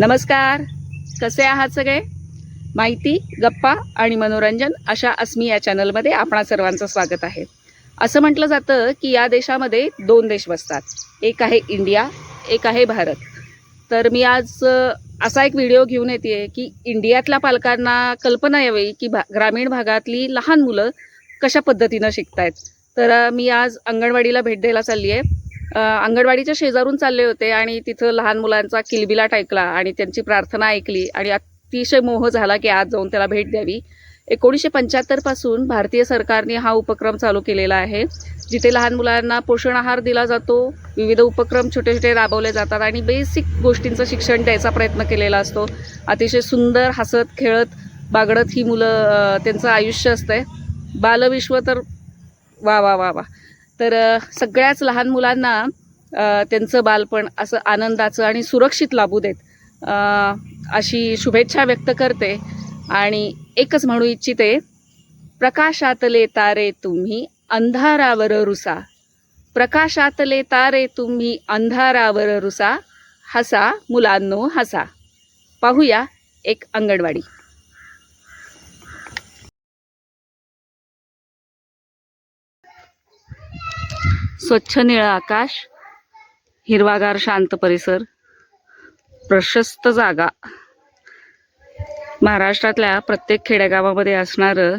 नमस्कार. कसे आहात सगळे? माहिती गप्पा आणि मनोरंजन अशा अस्मी या चॅनलमध्ये आपणा सर्वांचं स्वागत आहे. असं म्हटलं जातं की या देशामध्ये दोन देश बसतात. एक आहे इंडिया एक आहे भारत. तर मी आज असा एक व्हिडिओ घेऊन येते की इंडियातल्या पालकांना कल्पना यावी की भा ग्रामीण भागातली लहान मुलं कशा पद्धतीनं शिकतायत. तर मी आज अंगणवाडीला भेट द्यायला चालली आहे. अंगणवाडीच्या शेजारून चालले होते आणि तिथं लहान मुलांचा किलबिलाट ऐकला आणि त्यांची प्रार्थना ऐकली आणि अतिशय मोह झाला की आज जाऊन त्याला भेट द्यावी. एकोणीसशे पंच्याहत्तरपासून भारतीय सरकारने हा उपक्रम चालू केलेला आहे. जिथे लहान मुलांना पोषण आहार दिला जातो विविध उपक्रम छोटे छोटे राबवले जातात आणि बेसिक गोष्टींचं शिक्षण द्यायचा प्रयत्न केलेला असतो. अतिशय सुंदर हसत खेळत बागडत ही मुलं त्यांचं आयुष्य असतंय. बालविश्व तर वा वा वा वा. तर सगळ्याच लहान मुलांना त्यांचं बालपण असं आनंदाचं आणि सुरक्षित लाभू देत अशी शुभेच्छा व्यक्त करते. आणि एकच म्हणू इच्छिते प्रकाशातले तारे तुम्ही अंधारावर रुसा. प्रकाशातले तारे तुम्ही अंधारावर रुसा हसा मुलांनो हसा. पाहूया एक अंगणवाडी. स्वच्छ निळं आकाश हिरवागार शांत परिसर प्रशस्त जागा. महाराष्ट्रातल्या प्रत्येक खेडेगावामध्ये असणारं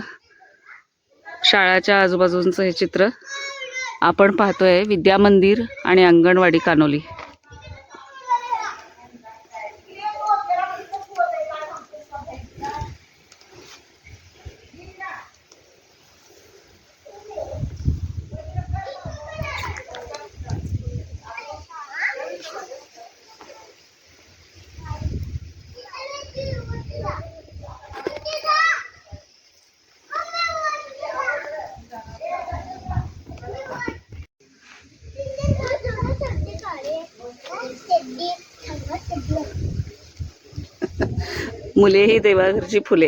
शाळाच्या आजूबाजूंचं हे चित्र आपण पाहतोय विद्या मंदिर आणि अंगणवाडी कानोली. मुले ही देवाघरची फुले.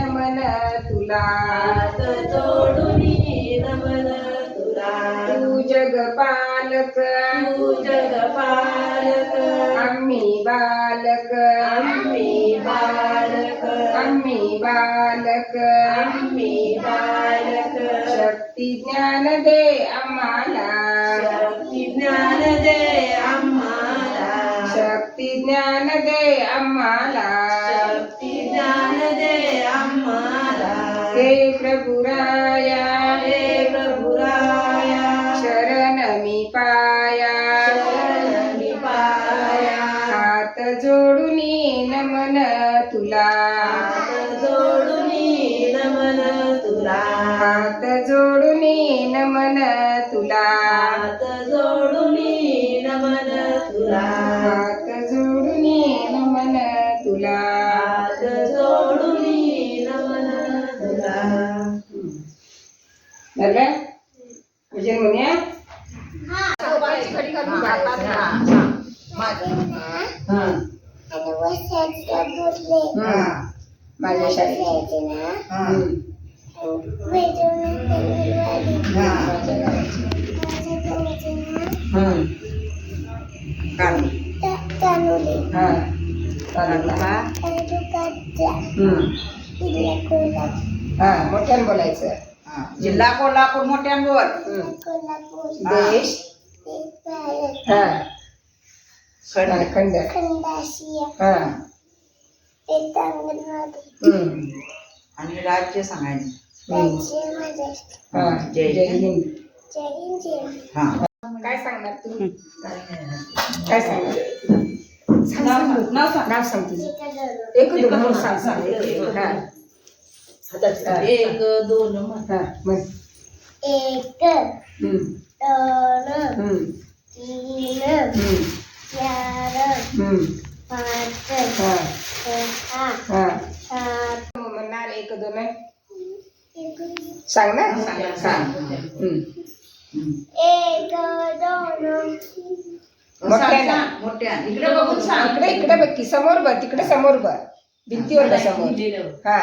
तू जगपालक आम्ही बालक. आम्ही बालक. शक्ती ज्ञान दे आम्हाला. ज्ञान दे आम्हाला. शक्ती ज्ञान दे आम्हाला. आम्हाला हे हा हम्म. हा मोठ्यानं बोलायचं जिल्हा कोल्हापूर मोठ्यान बोल हम्म. देश हा खंड हा हम्म. आणि राज्य सांगायचं हा जय हिंद हा काय सांगणार तुम्ही काय सांगणार? सांग, सांग. नाव सांग. नाव सांग तुझं. एक दोन म्हणून सांग सांग. एक, एक. एक दोन. हा म्हण एक हम्म. दोन हम्म. तीन हम्म. चार हम्म. पाच हा सहा हा सात म्हणणार एक दोन सांग ना सांग हम्म. एक दोन मोठ्यानं. मोठ्यान इकडे बघून सांग इकडे इकडे बघ की समोर बघ तिकडे समोर बघ भिंतीवर समोर हा.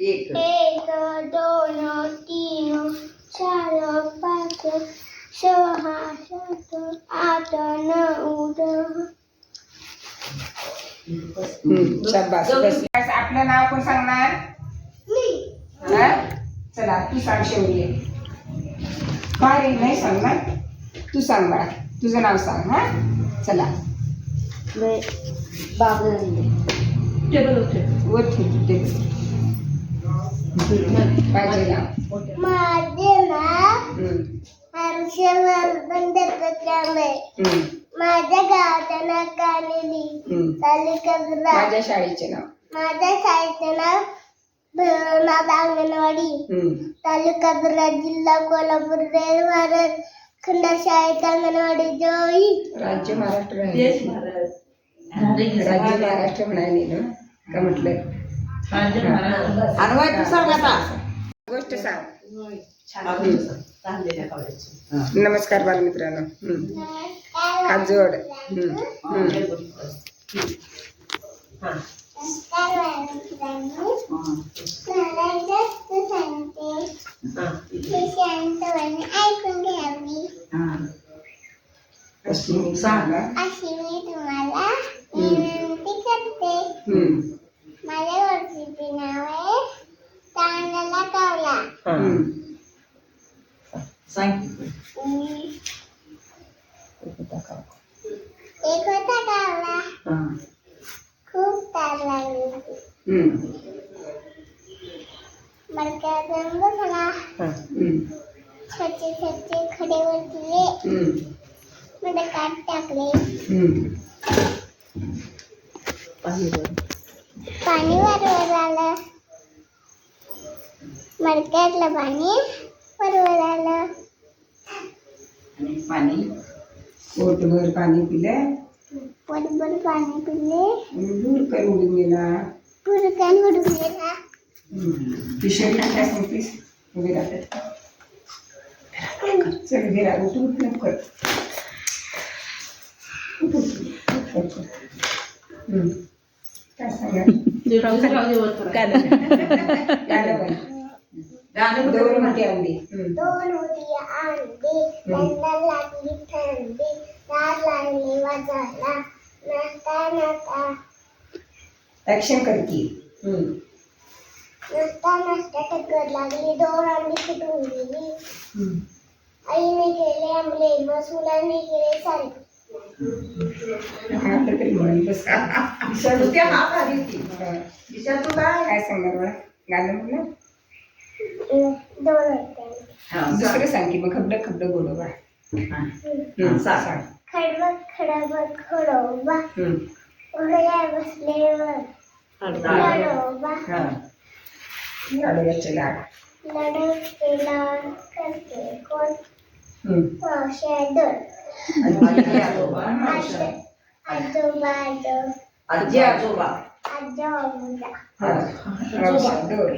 एक. एक दोन तीन चार पाच सहा सात आठ नऊ दहा. आपलं नाव कोण सांगणार? हा? चला तू सांग शेवटी. काय नाही सांगणार? तू सांग बाळा. तुझं नाव सांग हा? चला. टेबल. वर टेबल. पाहिजे माझे हम्म, हर्षवर्धन हम्म, माझ्या गावाचं नाव कानेली हम्म. तालुका गुजरात माझ्या शाळेचे नाव. माझ्या शाळेचं नाव भैरवनाथ अंगणवाडी. तालुका जिल्हा कोल्हापूर रेल भारत. खंड शाळेत अंगणवाडी जोई. राज्य महाराष्ट्र. देश भारत. राज्य महाराष्ट्र म्हणायला ना का म्हटलं. अनवय तू सांग आता. गोष्ट सांग. नमस्कार बालमित्रांनो. हम्म. हात जोड. हम्म, हम्म. हा. नमस्कार मित्रांनो मला जास्त सांगते हा. हे शांतपणे ऐकून घ्यावी अशी मी सांग अशी मी तुम्हाला विनंती करते हम्म, माझ्या वर्षीचे नाव आहे चांगला कावला हम्म. सांग हम्म. एक होता कावला खूप तार लागली होती हम्म, मडक्यात बसला छोटे खडे वरले हम्म, मडकात टाकले. पाणी वरवर आलं मडक्यातलं पाणी वरवर आलं आणि पाणी पोटभर पाणी पिलं पोटभर पाणी पिले आणि दूर करून गेला पुरकान उडून गेला ती शरीर काय सांगतेस उभी राहते चल घे राहू तू उठ लवकर उठ, उठ, उठ लवकर. हम्म. काय सांगा गाणं म्हण. गाणं दोन कुठे मोठी अंडी हम्म. दोन होती अंडी त्यांना लागली थंडी दार लागली वाजायला नाचता नाचता ऍक्शन करती हम्म. नाचता नाचता टक्कर लागली. दोन अंडी फुटून गेली? हम्म. आईने केले आंबले. बस मुलांनी केले सारे तर तरी म्हण बस. नुसते हात आली ती. दिशा तू काय? काय सांगणार मला गाणं म्हणलं दोन होते हा, सांग. दुसरं सांग की मग. खबडं खबडं बोलव बा. हा. सांग. खडबड खडबड खडोबा. घोड्या बसलेवर खडोबा. हा. आडव्याचे लाड. लढवतेला करते कोण. मावशादर आजी आजोबा. आजोबा? आजी आजोबा. आजा बाबूला हा. औषधं.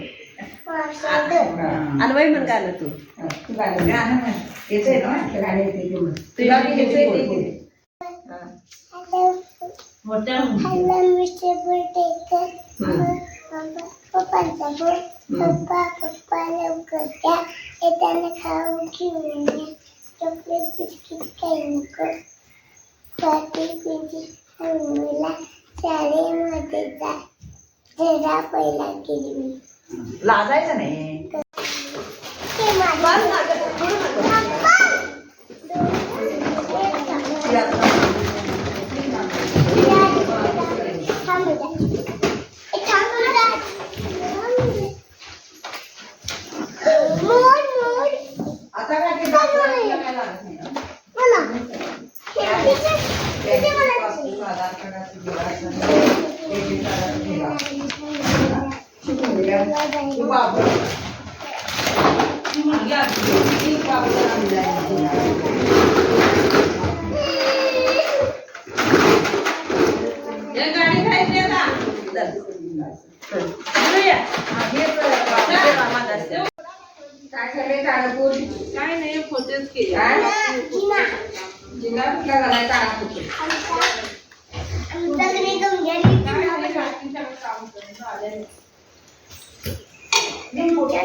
औषधं. हा. अनवय म्हण ना तू? तू गाणं म्हण. ना येते. तुला. मोठ्या हॅलो मिस्टर हम्म. पप्पांचा बोल पप्पा पप्पा लवकर द्या येताना खाऊ घेऊन या चॉकलेट बिस्किट काही नको स्वाती पिंची मम्मीला शाळेमध्ये जा. जरा पहिला लाजायचं नाही ते माझं पप्पा थांबू द्या ए, थांबू द्या. मोर मोर आता काय ते डॉक्टरांना काय लागत नाही ना? मला किती किती मला पासबुक, आधार कार्डाचं झेरॉक्स, डेबिट कार्डाचं झेरॉक्स. शिकून घ्या. तू बाबू. तू मुलगी असली, ती बाबूला आणलंय झेरॉक्स. या गाडी खायची आता काय झालंय काळापूर काय नाही फोटोच केले जिना जिना कुठला झालाय काळापूर आमच्याकडे गंग्या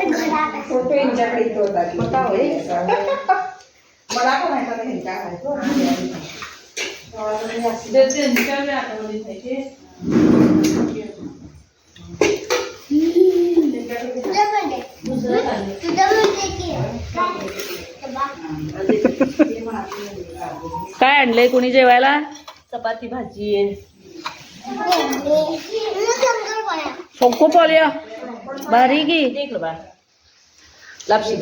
घरात फोटो यांच्याकडे इथं होता की. होता होय? मला पण माहिती नाही काय माहिती त्यांच्या आठवणी खायचे तुझं म्हणजे काय आणलंय कुणी जेवायला? चपाती भाजी फोको पोलिया. भारी की? लापशी.